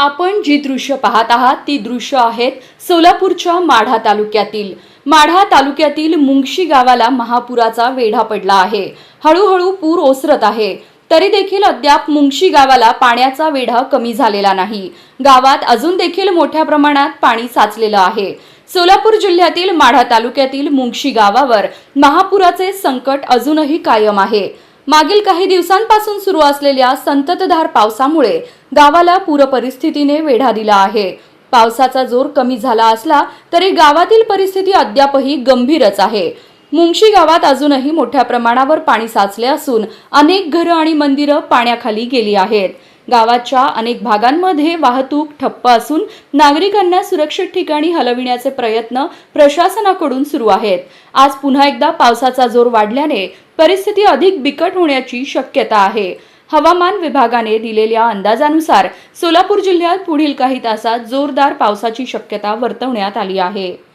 आपण जी दृश्य पाहत आहात ती दृश्य आहेत सोलापूरच्या माढा तालुक्यातील. माढा तालुक्यातील मुंगशी गावाला महापुराचा वेढा पडला आहे. हळूहळू पूर ओसरत आहे. तरी देखील अद्याप मुंगशी गावाला पाण्याचा वेढा कमी झालेला नाही. गावात अजून देखील मोठ्या प्रमाणात पाणी साचलेलं आहे. सोलापूर जिल्ह्यातील माढा तालुक्यातील मुंगशी गावावर महापुराचे संकट अजूनही कायम आहे. मागील काही दिवसांपासून सुरू असलेल्या संततधार पावसामुळे गावाला पूरपरिस्थितीने वेढा दिला आहे. पावसाचा जोर कमी झाला असला तरी गावातील परिस्थिती अद्यापही गंभीरच आहे. मुंगशी गावात अजूनही मोठ्या प्रमाणावर पाणी साचले असून अनेक घरं आणि मंदिरं पाण्याखाली गेली आहेत. गावाच्या अनेक भागांमध्ये वाहतूक ठप्प असून नागरिकांना सुरक्षित ठिकाणी हलविण्याचे प्रयत्न प्रशासनाकडून सुरू आहेत. आज पुन्हा एकदा पावसाचा जोर वाढल्याने परिस्थिती अधिक बिकट होण्याची शक्यता आहे. हवामान विभागाने दिलेल्या अंदाजानुसार सोलापूर जिल्ह्यात पुढील काही तासात जोरदार पावसाची शक्यता वर्तवण्यात आली आहे.